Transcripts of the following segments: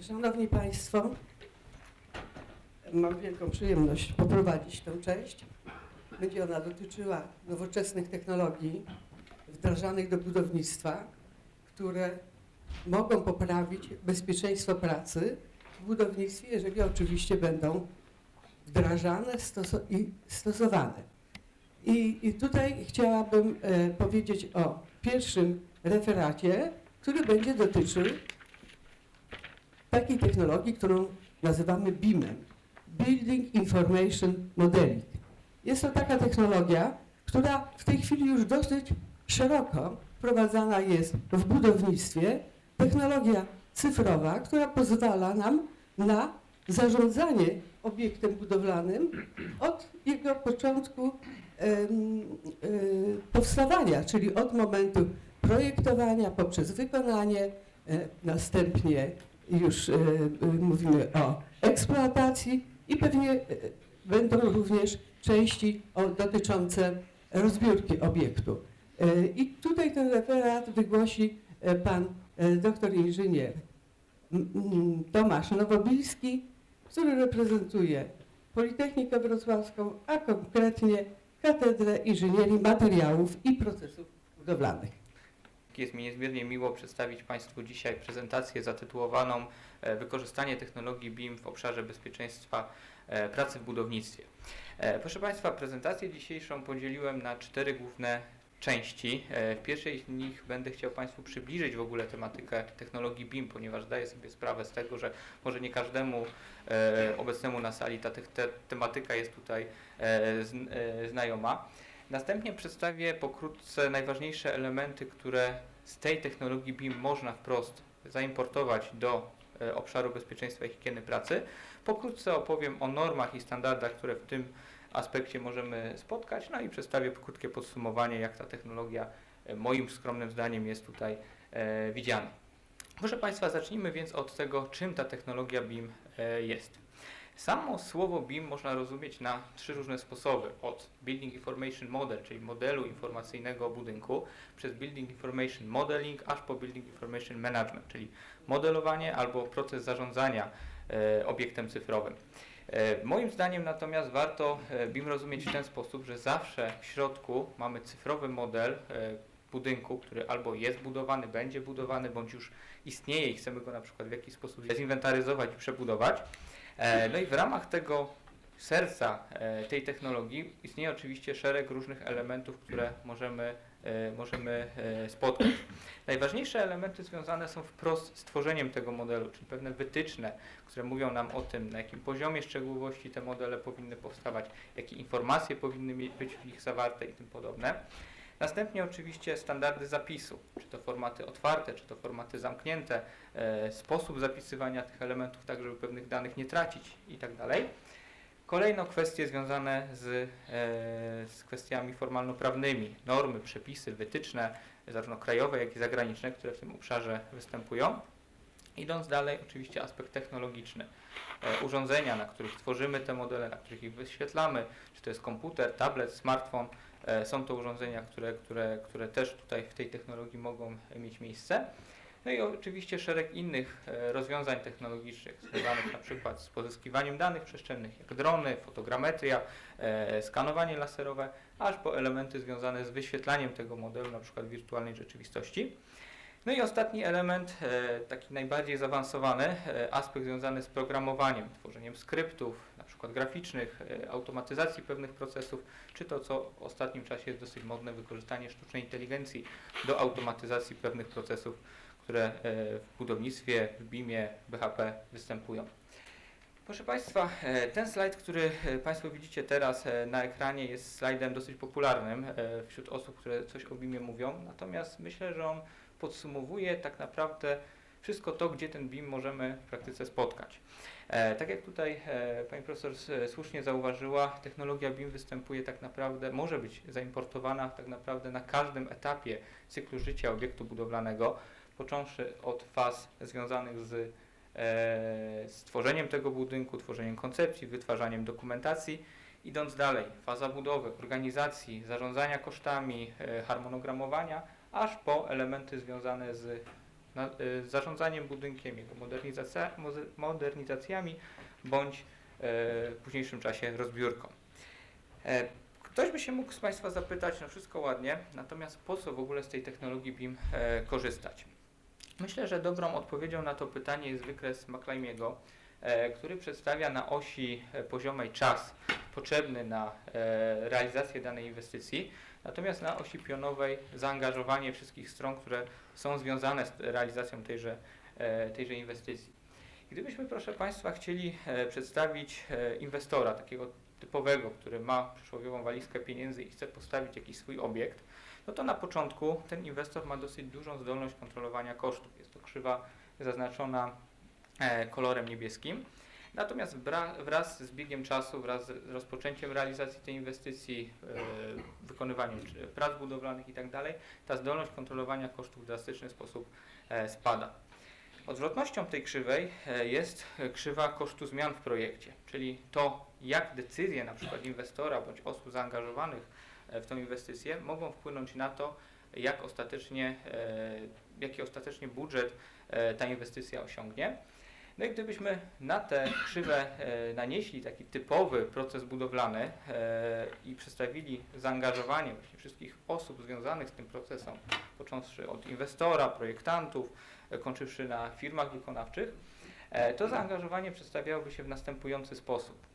Szanowni Państwo, mam wielką przyjemność poprowadzić tę część. Będzie ona dotyczyła nowoczesnych technologii wdrażanych do budownictwa, które mogą poprawić bezpieczeństwo pracy w budownictwie, jeżeli oczywiście będą wdrażane i stosowane. I, I tutaj chciałabym e, powiedzieć o pierwszym referacie, który będzie dotyczył takiej technologii, którą nazywamy BIM-em. Building Information Modeling. Jest to taka technologia, która w tej chwili już dosyć szeroko wprowadzana jest w budownictwie. Technologia cyfrowa, która pozwala nam na zarządzanie obiektem budowlanym od jego początku y, powstawania, czyli od momentu projektowania poprzez wykonanie, e, następnie już e, e, mówimy o eksploatacji i pewnie e, będą również części o, dotyczące rozbiórki obiektu. I tutaj ten referat wygłosi pan doktor inżynier Tomasz Nowobilski, który reprezentuje Politechnikę Wrocławską, a konkretnie Katedrę Inżynierii Materiałów i Procesów Budowlanych. Jest mi niezmiernie miło przedstawić Państwu dzisiaj prezentację zatytułowaną e, Wykorzystanie technologii BIM w obszarze bezpieczeństwa e, pracy w budownictwie. E, Proszę Państwa, prezentację dzisiejszą podzieliłem na cztery główne części. W pierwszej z nich będę chciał Państwu przybliżyć w ogóle tematykę technologii BIM, ponieważ zdaję sobie sprawę z tego, że może nie każdemu obecnemu na sali ta te- te- tematyka jest tutaj zn- znajoma. Następnie przedstawię pokrótce najważniejsze elementy, które z tej technologii BIM można wprost zaimportować do e, obszaru bezpieczeństwa i higieny pracy. Pokrótce opowiem o normach i standardach, które w tym aspekcie możemy spotkać, no i przedstawię krótkie podsumowanie, jak ta technologia e, moim skromnym zdaniem jest tutaj e, widziana. Proszę Państwa, zacznijmy więc od tego, czym ta technologia BIM jest. Samo słowo BIM można rozumieć na trzy różne sposoby. Od Building Information Model, czyli modelu informacyjnego budynku, przez Building Information Modeling, aż po Building Information Management, czyli modelowanie albo proces zarządzania e, obiektem cyfrowym. E, moim zdaniem natomiast warto e, BIM rozumieć w ten sposób, że zawsze w środku mamy cyfrowy model e, budynku, który albo jest budowany, będzie budowany, bądź już istnieje i chcemy go na przykład w jakiś sposób zinwentaryzować i przebudować. E, No i w ramach tego serca e, tej technologii istnieje oczywiście szereg różnych elementów, które możemy, e, możemy spotkać. Najważniejsze elementy związane są wprost z tworzeniem tego modelu, czyli pewne wytyczne, które mówią nam o tym, na jakim poziomie szczegółowości te modele powinny powstawać, jakie informacje powinny być w nich zawarte i tym podobne. Następnie oczywiście standardy zapisu, czy to formaty otwarte, czy to formaty zamknięte, e, sposób zapisywania tych elementów, tak żeby pewnych danych nie tracić i tak dalej. Kolejno kwestie związane z, e, z kwestiami formalno-prawnymi, normy, przepisy, wytyczne, zarówno krajowe, jak i zagraniczne, które w tym obszarze występują. Idąc dalej, oczywiście aspekt technologiczny. E, urządzenia, na których tworzymy te modele, na których ich wyświetlamy, czy to jest komputer, tablet, smartfon, są to urządzenia, które, które, które też tutaj w tej technologii mogą mieć miejsce. No i oczywiście szereg innych e, rozwiązań technologicznych związanych na przykład z pozyskiwaniem danych przestrzennych, jak drony, fotogrametria, e, skanowanie laserowe, aż po elementy związane z wyświetlaniem tego modelu, na przykład wirtualnej rzeczywistości. No i ostatni element, e, taki najbardziej zaawansowany, e, aspekt związany z programowaniem, tworzeniem skryptów, na przykład graficznych, e, automatyzacji pewnych procesów, czy to, co w ostatnim czasie jest dosyć modne, wykorzystanie sztucznej inteligencji do automatyzacji pewnych procesów, które w budownictwie, w BIM-ie, BHP występują. Proszę Państwa, e, ten slajd, który e, Państwo widzicie teraz e, na ekranie jest slajdem dosyć popularnym wśród osób, które coś o BIM-ie mówią, natomiast myślę, że on podsumowuje tak naprawdę wszystko to, gdzie ten BIM możemy w praktyce spotkać. Tak jak tutaj Pani Profesor słusznie zauważyła, technologia BIM występuje tak naprawdę, może być zaimportowana tak naprawdę na każdym etapie cyklu życia obiektu budowlanego, począwszy od faz związanych z stworzeniem tego budynku, tworzeniem koncepcji, wytwarzaniem dokumentacji. Idąc dalej, faza budowy, organizacji, zarządzania kosztami, e, harmonogramowania, aż po elementy związane z y, zarządzaniem budynkiem, jego modernizacjami bądź e, w późniejszym czasie rozbiórką. E, Ktoś by się mógł z Państwa zapytać, no wszystko ładnie, natomiast po co w ogóle z tej technologii BIM e, korzystać? Myślę, że dobrą odpowiedzią na to pytanie jest wykres McLeamiego, e, który przedstawia na osi e, poziomej czas potrzebny na e, realizację danej inwestycji, natomiast na osi pionowej zaangażowanie wszystkich stron, które są związane z realizacją tejże, tejże inwestycji. Gdybyśmy, proszę Państwa, chcieli przedstawić inwestora, takiego typowego, który ma przysłowiową walizkę pieniędzy i chce postawić jakiś swój obiekt, no to na początku ten inwestor ma dosyć dużą zdolność kontrolowania kosztów. Jest to krzywa zaznaczona e, kolorem niebieskim. Natomiast wra- wraz z biegiem czasu, wraz z rozpoczęciem realizacji tej inwestycji, e, wykonywaniem prac budowlanych itd., ta zdolność kontrolowania kosztów w drastyczny sposób e, spada. Odwrotnością tej krzywej jest krzywa kosztu zmian w projekcie, czyli to, jak decyzje na przykład inwestora bądź osób zaangażowanych w tą inwestycję mogą wpłynąć na to, jak ostatecznie, e, jaki ostatecznie budżet e, ta inwestycja osiągnie. No i gdybyśmy na tę krzywę e, nanieśli taki typowy proces budowlany e, i przedstawili zaangażowanie właśnie wszystkich osób związanych z tym procesem, począwszy od inwestora, projektantów, e, kończywszy na firmach wykonawczych, e, to zaangażowanie przedstawiałoby się w następujący sposób.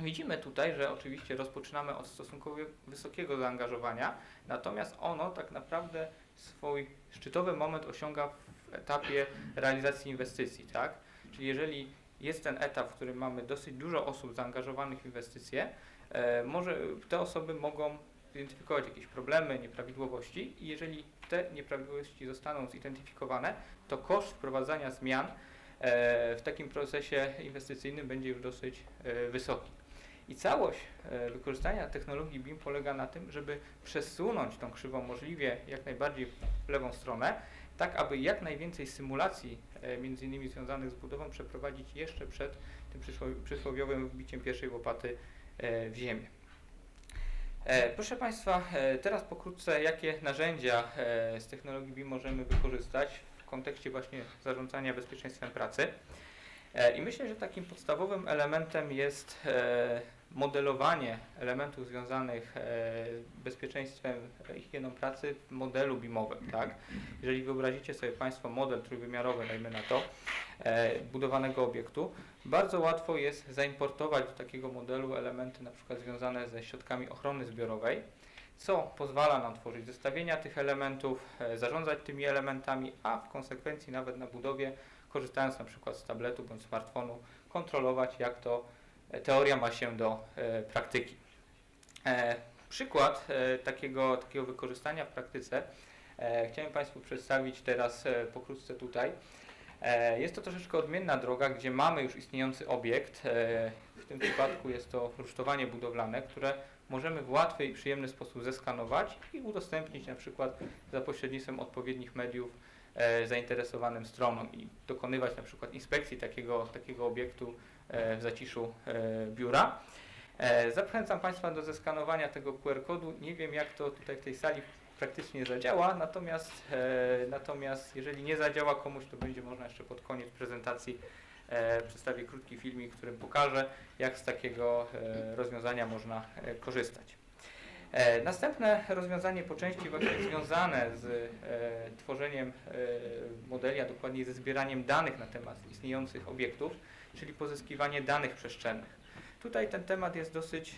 Widzimy tutaj, że oczywiście rozpoczynamy od stosunkowo wysokiego zaangażowania, natomiast ono tak naprawdę swój szczytowy moment osiąga w etapie realizacji inwestycji, tak? Czyli jeżeli jest ten etap, w którym mamy dosyć dużo osób zaangażowanych w inwestycje, e, może te osoby mogą zidentyfikować jakieś problemy, nieprawidłowości i jeżeli te nieprawidłowości zostaną zidentyfikowane, to koszt wprowadzania zmian e, w takim procesie inwestycyjnym będzie już dosyć e, wysoki. I całość e, wykorzystania technologii BIM polega na tym, żeby przesunąć tą krzywą możliwie jak najbardziej w lewą stronę, tak aby jak najwięcej symulacji, e, między innymi związanych z budową, przeprowadzić jeszcze przed tym przysłowi- przysłowiowym wbiciem pierwszej łopaty e, w ziemię. Proszę Państwa, teraz pokrótce, jakie narzędzia z technologii BIM możemy wykorzystać w kontekście właśnie zarządzania bezpieczeństwem pracy. I myślę, że takim podstawowym elementem jest modelowanie elementów związanych e, z bezpieczeństwem i higieną pracy w modelu BIM-owym. Tak? Jeżeli wyobrazicie sobie Państwo model trójwymiarowy, dajmy na to, e, budowanego obiektu, bardzo łatwo jest zaimportować do takiego modelu elementy na przykład związane ze środkami ochrony zbiorowej, co pozwala nam tworzyć zestawienia tych elementów, e, zarządzać tymi elementami, a w konsekwencji nawet na budowie, korzystając na przykład z tabletu bądź smartfonu, kontrolować jak to e, teoria ma się do e, praktyki. E, przykład e, takiego, takiego wykorzystania w praktyce chciałem Państwu przedstawić teraz pokrótce tutaj. Jest to troszeczkę odmienna droga, gdzie mamy już istniejący obiekt. W tym przypadku jest to rusztowanie budowlane, które możemy w łatwy i przyjemny sposób zeskanować i udostępnić na przykład za pośrednictwem odpowiednich mediów zainteresowanym stronom i dokonywać na przykład inspekcji takiego, takiego obiektu w zaciszu e, biura. E, Zachęcam Państwa do zeskanowania tego QR-kodu. Nie wiem jak to tutaj w tej sali praktycznie zadziała, natomiast, e, natomiast jeżeli nie zadziała komuś, to będzie można jeszcze pod koniec prezentacji e, przedstawię krótki filmik, w którym pokażę, jak z takiego e, rozwiązania można e, korzystać. E, następne rozwiązanie po części właśnie związane z e, tworzeniem e, modeli, a dokładniej ze zbieraniem danych na temat istniejących obiektów, czyli pozyskiwanie danych przestrzennych. Tutaj ten temat jest dosyć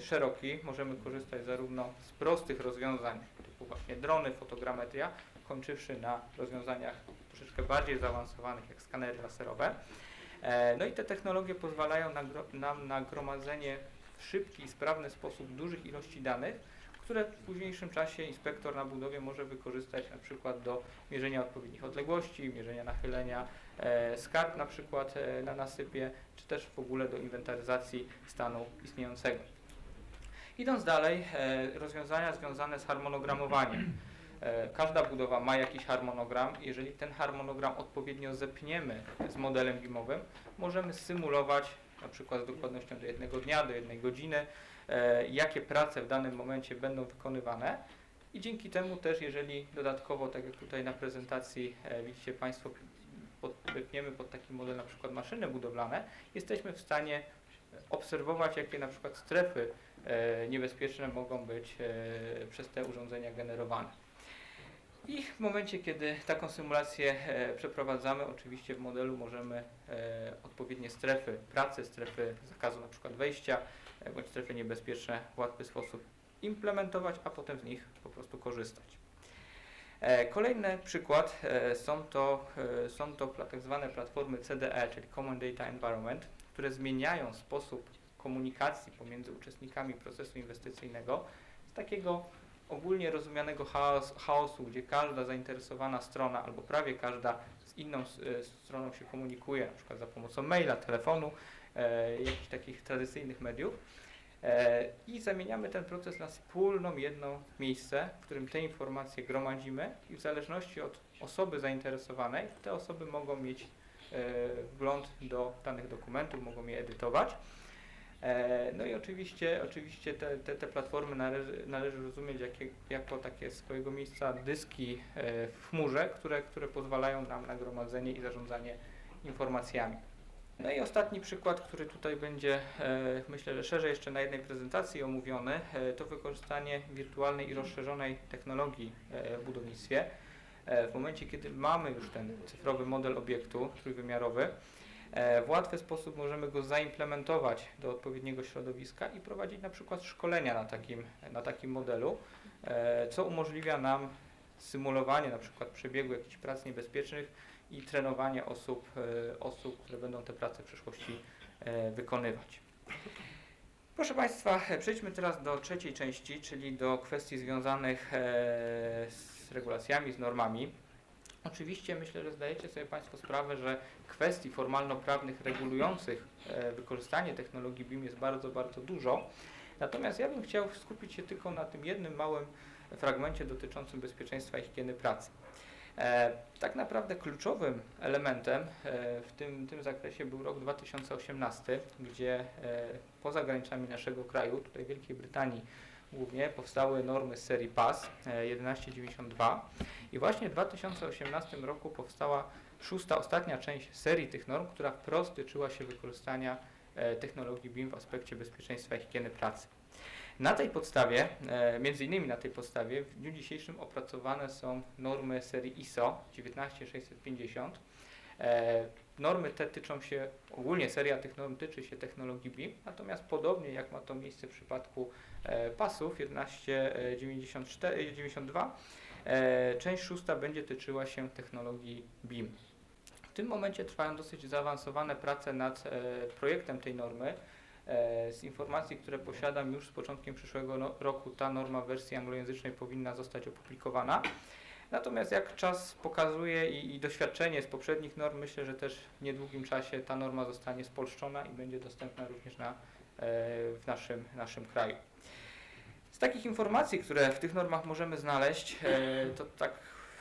szeroki. Możemy korzystać zarówno z prostych rozwiązań typu właśnie drony, fotogrametria, kończywszy na rozwiązaniach troszeczkę bardziej zaawansowanych jak skanery laserowe. No i te technologie pozwalają nam na gromadzenie szybki i sprawny sposób dużych ilości danych, które w późniejszym czasie inspektor na budowie może wykorzystać na przykład do mierzenia odpowiednich odległości, mierzenia nachylenia e, skarb na przykład e, na nasypie, czy też w ogóle do inwentaryzacji stanu istniejącego. Idąc dalej, e, rozwiązania związane z harmonogramowaniem. E, Każda budowa ma jakiś harmonogram. Jeżeli ten harmonogram odpowiednio zepniemy z modelem BIM-owym, możemy symulować na przykład z dokładnością do jednego dnia, do jednej godziny, e, jakie prace w danym momencie będą wykonywane. I dzięki temu też, jeżeli dodatkowo, tak jak tutaj na prezentacji e, widzicie Państwo, podepniemy pod taki model na przykład maszyny budowlane, jesteśmy w stanie obserwować, jakie na przykład strefy e, niebezpieczne mogą być przez te urządzenia generowane. I w momencie, kiedy taką symulację e, przeprowadzamy, oczywiście w modelu możemy e, odpowiednie strefy pracy, strefy zakazu na przykład wejścia, e, bądź strefy niebezpieczne w łatwy sposób implementować, a potem z nich po prostu korzystać. Kolejny przykład są to, są to tak zwane platformy CDE, czyli Common Data Environment, które zmieniają sposób komunikacji pomiędzy uczestnikami procesu inwestycyjnego z takiego ogólnie rozumianego chaos, chaosu, gdzie każda zainteresowana strona albo prawie każda z inną e, stroną się komunikuje, na przykład za pomocą maila, telefonu, e, jakichś takich tradycyjnych mediów. E, I zamieniamy ten proces na wspólną, jedno miejsce, w którym te informacje gromadzimy i w zależności od osoby zainteresowanej, te osoby mogą mieć wgląd do danych dokumentów, mogą je edytować. E, No i oczywiście, oczywiście te, te, te platformy należy, należy rozumieć jakie, jako takie swojego miejsca dyski e, w chmurze, które, które pozwalają nam na gromadzenie i zarządzanie informacjami. No i ostatni przykład, który tutaj będzie, e, myślę, że szerzej jeszcze na jednej prezentacji omówiony, to wykorzystanie wirtualnej i rozszerzonej technologii w budownictwie. W momencie, kiedy mamy już ten cyfrowy model obiektu trójwymiarowy, w łatwy sposób możemy go zaimplementować do odpowiedniego środowiska i prowadzić na przykład szkolenia na takim, na takim modelu, e, co umożliwia nam symulowanie na przykład przebiegu jakichś prac niebezpiecznych i trenowanie osób, e, osób, które będą te prace w przyszłości e, wykonywać. Proszę Państwa, e, przejdźmy teraz do trzeciej części, czyli do kwestii związanych e, z regulacjami, z normami. Oczywiście myślę, że zdajecie sobie Państwo sprawę, że kwestii formalno-prawnych regulujących e, wykorzystanie technologii BIM jest bardzo, bardzo dużo. Natomiast ja bym chciał skupić się tylko na tym jednym małym fragmencie dotyczącym bezpieczeństwa i higieny pracy. E, tak naprawdę kluczowym elementem e, w tym, tym zakresie był rok 2018, gdzie poza granicami naszego kraju, tutaj Wielkiej Brytanii głównie, powstały normy z serii PAS e, 1192 i właśnie w 2018 roku powstała szósta, ostatnia część serii tych norm, która wprost tyczyła się wykorzystania e, technologii BIM w aspekcie bezpieczeństwa i higieny pracy. Na tej podstawie, e, między innymi na tej podstawie, w dniu dzisiejszym opracowane są normy serii ISO 19650. E, normy te tyczą się, ogólnie seria tych norm tyczy się technologii BIM, natomiast podobnie jak ma to miejsce w przypadku e, pasów 1192, e, część szósta będzie tyczyła się technologii BIM. W tym momencie trwają dosyć zaawansowane prace nad e, projektem tej normy. E, Z informacji, które posiadam, już z początkiem przyszłego no, roku ta norma w wersji anglojęzycznej powinna zostać opublikowana. Natomiast jak czas pokazuje i, i doświadczenie z poprzednich norm, myślę, że też w niedługim czasie ta norma zostanie spolszczona i będzie dostępna również na, e, w naszym, naszym kraju. Z takich informacji, które w tych normach możemy znaleźć, e, to tak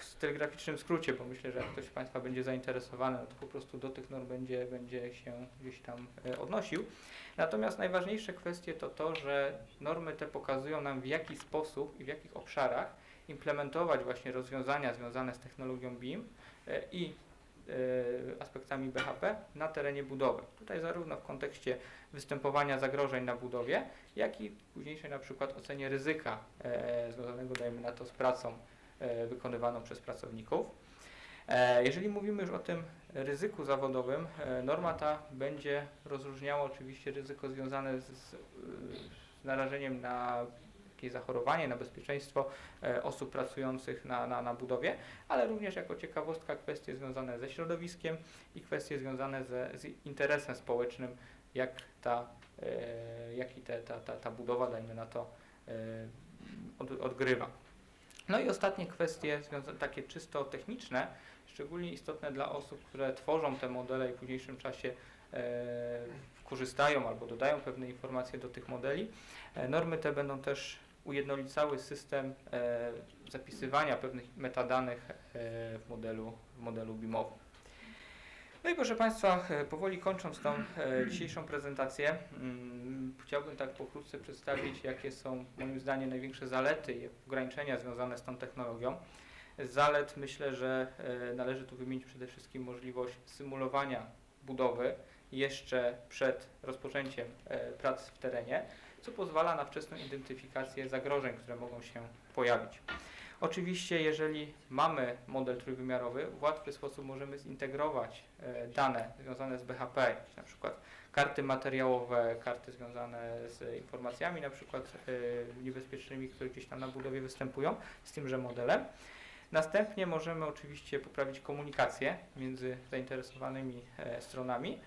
w telegraficznym skrócie, bo myślę, że jak ktoś z Państwa będzie zainteresowany, no to po prostu do tych norm będzie, będzie się gdzieś tam e, odnosił. Natomiast najważniejsze kwestie to to, że normy te pokazują nam w jaki sposób i w jakich obszarach implementować właśnie rozwiązania związane z technologią BIM e, i e, aspektami BHP na terenie budowy. Tutaj zarówno w kontekście występowania zagrożeń na budowie, jak i późniejszej na przykład ocenie ryzyka e, związanego, dajmy na to, z pracą e, wykonywaną przez pracowników. E, Jeżeli mówimy już o tym ryzyku zawodowym, e, norma ta będzie rozróżniała oczywiście ryzyko związane z narażeniem na zachorowanie, na bezpieczeństwo e, osób pracujących na, na, na budowie, ale również jako ciekawostka kwestie związane ze środowiskiem i kwestie związane ze, z interesem społecznym, jak ta, e, jaki te, ta, ta, ta budowa, dajmy na to, e, od, odgrywa. No i ostatnie kwestie takie czysto techniczne, szczególnie istotne dla osób, które tworzą te modele i w późniejszym czasie e, korzystają albo dodają pewne informacje do tych modeli. E, normy te będą też ujednolicały system e, zapisywania pewnych metadanych e, w modelu, w modelu BIM-owym. No i proszę Państwa, e, powoli kończąc tą e, dzisiejszą prezentację, mm, chciałbym tak pokrótce przedstawić, jakie są moim zdaniem największe zalety i ograniczenia związane z tą technologią. Z zalet myślę, że e, należy tu wymienić przede wszystkim możliwość symulowania budowy jeszcze przed rozpoczęciem e, prac w terenie, co pozwala na wczesną identyfikację zagrożeń, które mogą się pojawić. Oczywiście, jeżeli mamy model trójwymiarowy, w łatwy sposób możemy zintegrować e, dane związane z BHP, na przykład karty materiałowe, karty związane z informacjami na przykład e, niebezpiecznymi, które gdzieś tam na budowie występują z tymże modelem. Następnie możemy oczywiście poprawić komunikację między zainteresowanymi e, stronami.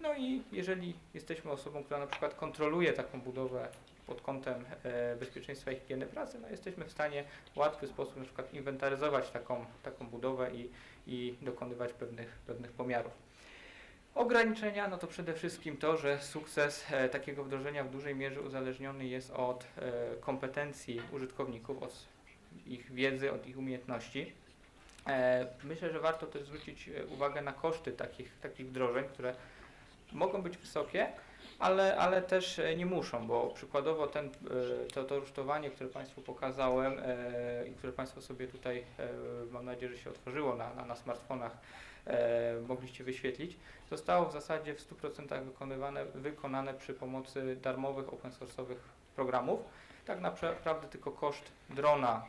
No i jeżeli jesteśmy osobą, która na przykład kontroluje taką budowę pod kątem e, bezpieczeństwa i higieny pracy, no jesteśmy w stanie w łatwy sposób na przykład inwentaryzować taką, taką budowę i, i dokonywać pewnych, pewnych pomiarów. Ograniczenia, no to przede wszystkim to, że sukces e, takiego wdrożenia w dużej mierze uzależniony jest od e, kompetencji użytkowników, od ich wiedzy, od ich umiejętności. Myślę, że warto też zwrócić uwagę na koszty takich, takich wdrożeń, które mogą być wysokie, ale, ale też e, nie muszą, bo przykładowo ten, e, to, to rusztowanie, które Państwu pokazałem e, i które Państwo sobie tutaj, mam nadzieję, że się otworzyło na, na, na smartfonach, mogliście wyświetlić, zostało w zasadzie w 100% wykonywane, wykonane przy pomocy darmowych, open source'owych programów. Tak naprawdę tylko koszt drona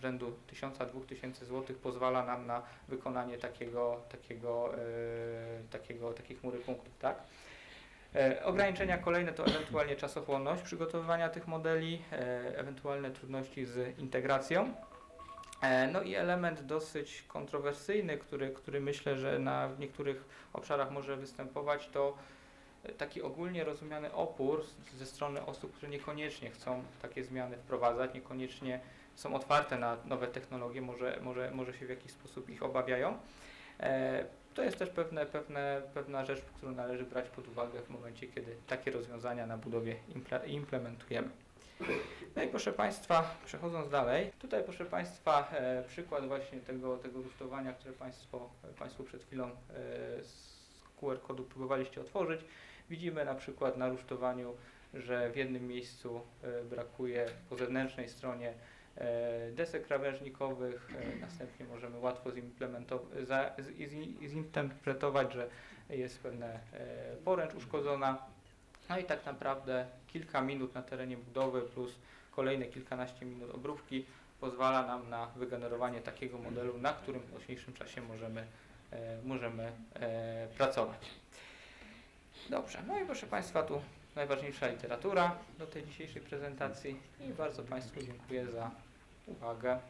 rzędu 1000-2000 zł pozwala nam na wykonanie takiego, takiego, e, takiego, takiej chmury punktów, tak? E, ograniczenia kolejne to ewentualnie czasochłonność przygotowywania tych modeli, e, ewentualne trudności z integracją. No i element dosyć kontrowersyjny, który, który myślę, że na w niektórych obszarach może występować, to taki ogólnie rozumiany opór ze strony osób, które niekoniecznie chcą takie zmiany wprowadzać, niekoniecznie są otwarte na nowe technologie, może, może, może się w jakiś sposób ich obawiają. E, to jest też pewne, pewne, pewna rzecz, którą należy brać pod uwagę w momencie, kiedy takie rozwiązania na budowie imple, implementujemy. No i proszę Państwa, przechodząc dalej, tutaj proszę Państwa e, przykład właśnie tego, tego rusztowania, które Państwo, Państwo przed chwilą e, z QR kodu próbowaliście otworzyć. Widzimy na przykład na rusztowaniu, że w jednym miejscu brakuje po zewnętrznej stronie desek krawężnikowych, e, następnie możemy łatwo zinterpretować, że jest pewna e, poręcz uszkodzona. No i tak naprawdę kilka minut na terenie budowy plus kolejne kilkanaście minut obróbki pozwala nam na wygenerowanie takiego modelu, na którym w dzisiejszym czasie możemy, e, możemy e, pracować. Dobrze, no i proszę Państwa, tu najważniejsza literatura do tej dzisiejszej prezentacji i bardzo Państwu dziękuję za uwagę.